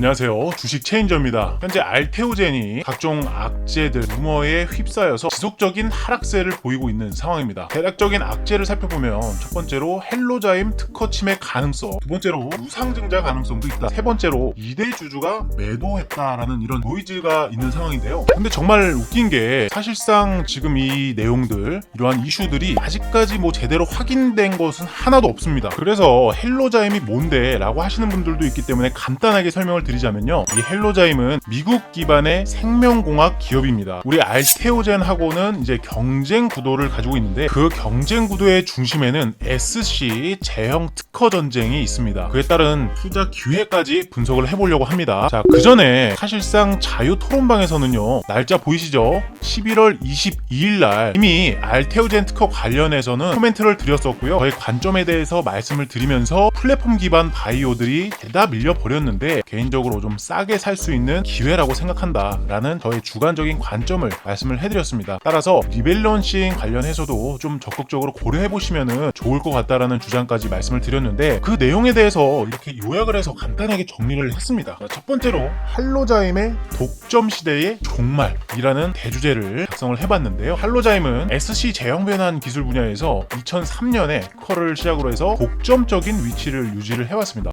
안녕하세요. 주식 체인저입니다. 현재 알테오젠이 각종 악재들, 루머에 휩싸여서 지속적인 하락세를 보이고 있는 상황입니다. 대략적인 악재를 살펴보면 첫 번째로 헬로자임 특허 침해 가능성, 두 번째로 우상증자 가능성도 있다. 세 번째로 2대 주주가 매도했다라는 이런 노이즈가 있는 상황인데요. 근데 정말 웃긴 게 사실상 지금 이 내용들, 이러한 이슈들이 아직까지 뭐 제대로 확인된 것은 하나도 없습니다. 그래서 헬로자임이 뭔데? 라고 하시는 분들도 있기 때문에 간단하게 설명을 드 리자면요. 이 헬로자임은 미국 기반의 생명공학 기업입니다. 우리 알테오젠하고는 이제 경쟁 구도를 가지고 있는데 그 경쟁 구도의 중심에는 SC 제형 특허 전쟁이 있습니다. 그에 따른 투자 기회까지 분석을 해보려고 합니다. 자, 그 전에 사실상 자유 토론방에서는요. 날짜 보이시죠? 11월 22일 날 이미 알테오젠 특허 관련해서는 코멘트를 드렸었고요. 저의 관점에 대해서 말씀을 드리면서 플랫폼 기반 바이오들이 대다 밀려 버렸는데 개인적으로 좀 싸게 살 수 있는 기회라고 생각한다라는 저의 주관적인 관점을 말씀을 해드렸습니다. 따라서 리밸런싱 관련해서도 좀 적극적으로 고려해 보시면 좋을 것 같다라는 주장까지 말씀을 드렸는데 그 내용에 대해서 이렇게 요약을 해서 간단하게 정리를 했습니다. 자, 첫 번째로 할로자임의 독점 시대의 종말이라는 대주제를 작성을 해봤는데요. 할로자임은 SC 제형 변환 기술 분야에서 2003년에 커를 시작으로 해서 독점적인 위치를 유지를 해왔습니다.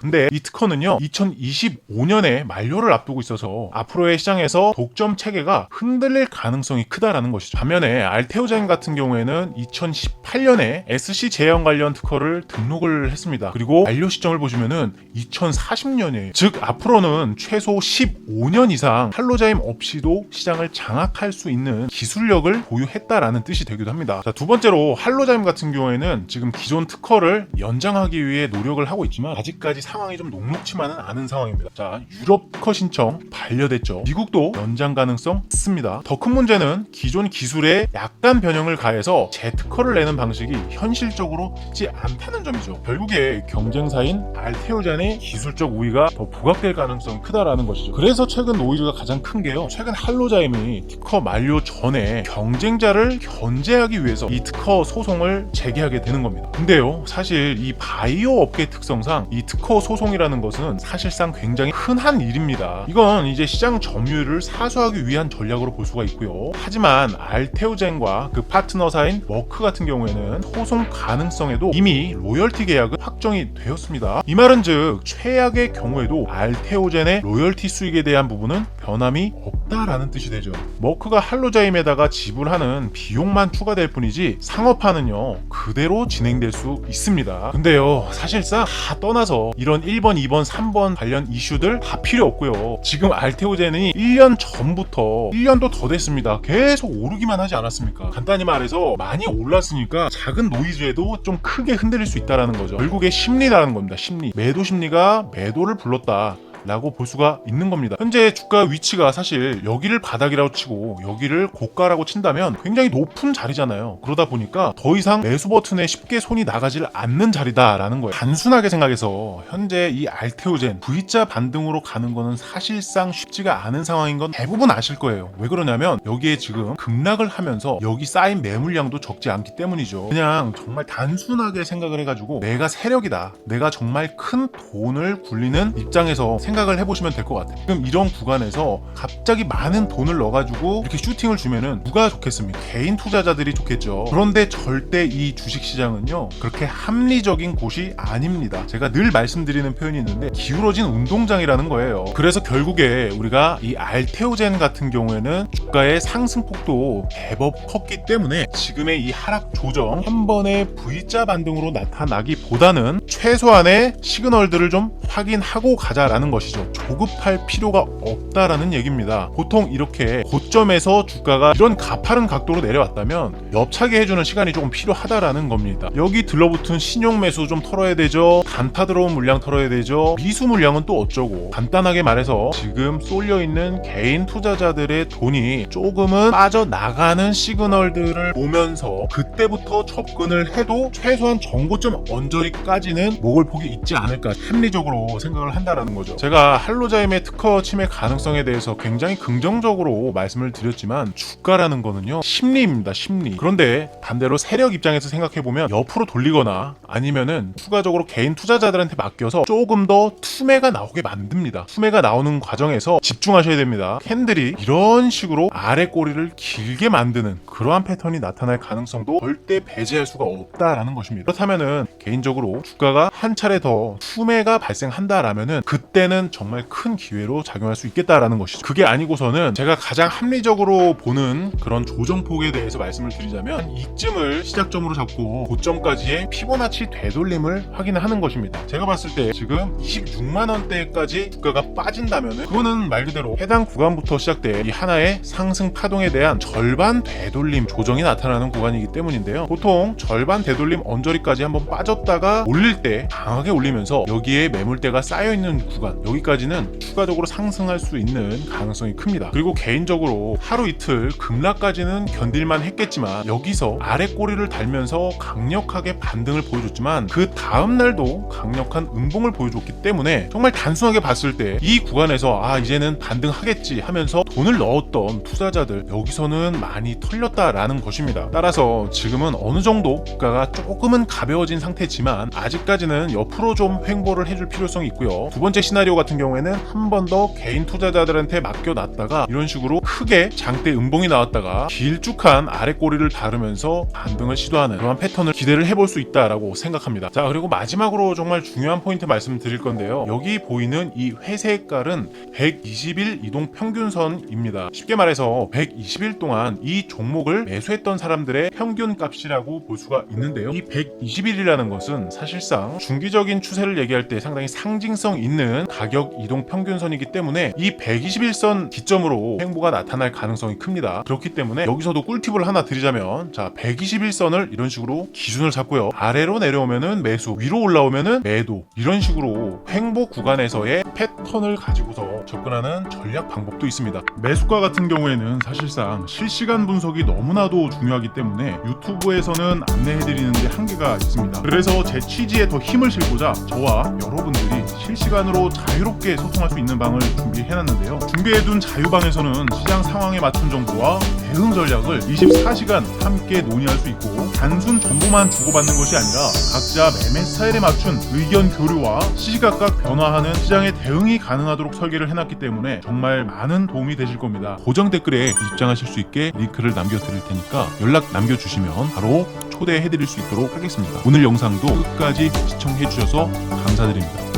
근데 이 특허는요 2025년에 만료를 앞두고 있어서 앞으로의 시장에서 독점 체계가 흔들릴 가능성이 크다라는 것이죠. 반면에 알테오젠 같은 경우에는 2018년에 SC 제형 관련 특허를 등록을 했습니다. 그리고 만료 시점을 보시면은 2040년이에요. 즉 앞으로는 최소 15년 이상 할로자임 없이도 시장을 장악할 수 있는 기술력을 보유했다라는 뜻이 되기도 합니다. 자, 두 번째로 할로자임 같은 경우에는 지금 기존 특허를 연장하기 위해 노력을 하고 있지만 아직까지 상황이 좀 녹록치만은 않은 상황입니다. 자, 유럽 특허 신청 반려됐죠. 미국도 연장 가능성 있습니다. 더 큰 문제는 기존 기술에 약간 변형을 가해서 재특허를 내는 방식이 현실적으로 쉽지 않다는 점이죠. 결국에 경쟁사인 알테오잔의 기술적 우위가 더 부각될 가능성이 크다라는 것이죠. 그래서 최근 노이즈가 가장 큰 게요. 최근 할로자임이 특허 만료 전에 경쟁자를 견제하기 위해서 이 특허 소송을 제기하게 되는 겁니다. 근데요, 사실 이 바이오 업계 특성상 이 특허 소송이라는 것은 사실상 굉장히 흔한 일입니다. 이건 이제 시장 점유율을 사수하기 위한 전략으로 볼 수가 있고요. 하지만 알테오젠과 그 파트너사인 머크 같은 경우에는 소송 가능성에도 이미 로열티 계약은 확정이 되었습니다. 이 말은 즉 최악의 경우에도 알테오젠의 로열티 수익에 대한 부분은 변함이 없다라는 뜻이 되죠. 머크가 할로자임에다가 지불하는 비용만 추가될 뿐이지 상업화는요 그대로 진행될 수 있습니다. 근데요 사실상 다 떠나서 이런 1번, 2번, 3번 관련 이슈들 다 필요 없고요. 지금 알테오젠이 1년 전부터 1년도 더 됐습니다. 계속 오르기만 하지 않았습니까? 간단히 말해서 많이 올랐으니까 작은 노이즈에도 좀 크게 흔들릴 수 있다라는 거죠. 결국에 심리라는 겁니다. 심리. 매도 심리가 매도를 불렀다. 라고 볼 수가 있는 겁니다. 현재 주가 위치가 사실 여기를 바닥이라고 치고 여기를 고가라고 친다면 굉장히 높은 자리잖아요. 그러다 보니까 더 이상 매수 버튼에 쉽게 손이 나가질 않는 자리다라는 거예요. 단순하게 생각해서 현재 이 알테오젠 V자 반등으로 가는 거는 사실상 쉽지가 않은 상황인 건 대부분 아실 거예요. 왜 그러냐면 여기에 지금 급락을 하면서 여기 쌓인 매물량도 적지 않기 때문이죠. 그냥 정말 단순하게 생각을 해가지고 내가 세력이다. 내가 정말 큰 돈을 굴리는 입장에서 생각을 해보시면 될 것 같아요. 지금 이런 구간에서 갑자기 많은 돈을 넣어가지고 이렇게 슈팅을 주면은 누가 좋겠습니까? 개인 투자자들이 좋겠죠. 그런데 절대 이 주식 시장은요 그렇게 합리적인 곳이 아닙니다. 제가 늘 말씀드리는 표현이 있는데 기울어진 운동장이라는 거예요. 그래서 결국에 우리가 이 알테오젠 같은 경우에는 주가의 상승폭도 제법 컸기 때문에 지금의 이 하락 조정 한 번의 V자 반등으로 나타나기보다는 최소한의 시그널들을 좀 확인하고 가자라는 것이죠. 조급할 필요가 없다라는 얘기입니다. 보통 이렇게 고점에서 주가가 이런 가파른 각도로 내려왔다면 옆차게 해주는 시간이 조금 필요하다라는 겁니다. 여기 들러붙은 신용 매수 좀 털어야 되죠. 단타 들어온 물량 털어야 되죠. 미수 물량은 또 어쩌고. 간단하게 말해서 지금 쏠려 있는 개인 투자자들의 돈이 조금은 빠져나가는 시그널들을 보면서 그때부터 접근을 해도 최소한 정고점 언저리까지는 목을 폭이 있지 않을까 합리적으로 생각을 한다라는 거죠. 제가 제가 할로자임의 특허 침해 가능성에 대해서 굉장히 긍정적으로 말씀을 드렸지만 주가라는 거는요 심리입니다 심리. 그런데 반대로 세력 입장에서 생각해보면 옆으로 돌리거나 아니면은 추가적으로 개인 투자자들한테 맡겨서 조금 더 투매가 나오게 만듭니다. 투매가 나오는 과정에서 집중하셔야 됩니다. 캔들이 이런 식으로 아래 꼬리를 길게 만드는 그러한 패턴이 나타날 가능성도 절대 배제할 수가 없다라는 것입니다. 그렇다면은 개인적으로 주가가 한 차례 더 투매가 발생한다라면은 그때는 정말 큰 기회로 작용할 수 있겠다라는 것이죠. 그게 아니고서는 제가 가장 합리적으로 보는 그런 조정폭에 대해서 말씀을 드리자면 이쯤을 시작점으로 잡고 고점까지의 피보나치 되돌림을 확인하는 것입니다. 제가 봤을 때 지금 26만 원대까지 주가가 빠진다면은 그거는 말 그대로 해당 구간부터 시작돼 이 하나의 상승 파동에 대한 절반 되돌림 조정이 나타나는 구간이기 때문인데요. 보통 절반 되돌림 언저리까지 한번 빠졌다가 올릴 때 강하게 올리면서 여기에 매물대가 쌓여 있는 구간 여기까지는 추가적으로 상승할 수 있는 가능성이 큽니다. 그리고 개인적으로 하루 이틀 급락까지는 견딜만 했겠지만 여기서 아래 꼬리를 달면서 강력하게 반등을 보여줬지만 그 다음 날도 강력한 음봉을 보여줬기 때문에 정말 단순하게 봤을 때 이 구간에서 아 이제는 반등하겠지 하면서 돈을 넣었던 투자자들 여기서는 많이 털렸다라는 것입니다. 따라서 지금은 어느 정도 주가가 조금은 가벼워진 상태지만 아직까지는 옆으로 좀 횡보를 해줄 필요성이 있고요. 두 번째 시나리오 같은 경우에는 한 번 더 개인 투자자들한테 맡겨놨다가 이런 식으로 크게 장대 음봉이 나왔다가 길쭉한 아래 꼬리를 다루면서 반등을 시도하는 그런 패턴을 기대를 해볼 수 있다라고 생각합니다. 자 그리고 마지막으로 정말 중요한 포인트 말씀드릴 건데요. 여기 보이는 이 회색 깔은 120일 이동 평균선입니다. 쉽게 말해서 120일 동안 이 종목을 매수했던 사람들의 평균 값이라고 볼 수가 있는데요. 이 120일이라는 것은 사실상 중기적인 추세를 얘기할 때 상당히 상징성 있는 가격 이동 평균선이기 때문에 이 121선 기점으로 횡보가 나타날 가능성이 큽니다. 그렇기 때문에 여기서도 꿀팁을 하나 드리자면 자 121선을 이런 식으로 기준을 잡고요. 아래로 내려오면은 매수, 위로 올라오면은 매도 이런 식으로 횡보 구간에서의 패턴을 가지고서 접근하는 전략 방법도 있습니다. 매수가 같은 경우에는 사실상 실시간 분석이 너무나도 중요하기 때문에 유튜브에서는 안내해드리는데 한계가 있습니다. 그래서 제 취지에 더 힘을 실고자 저와 여러분들이 실시간으로 자유롭게 소통할 수 있는 방을 준비해놨는데요. 준비해둔 자유방에서는 시장 상황에 맞춘 정보와 대응 전략을 24시간 함께 논의할 수 있고 단순 정보만 주고받는 것이 아니라 각자 매매 스타일에 맞춘 의견 교류와 시시각각 변화하는 시장의 대응이 가능하도록 설계를 해놨기 때문에 정말 많은 도움이 되실 겁니다. 고정 댓글에 입장하실 수 있게 링크를 남겨드릴 테니까 연락 남겨주시면 바로 초대해드릴 수 있도록 하겠습니다. 오늘 영상도 끝까지 시청해주셔서 감사드립니다.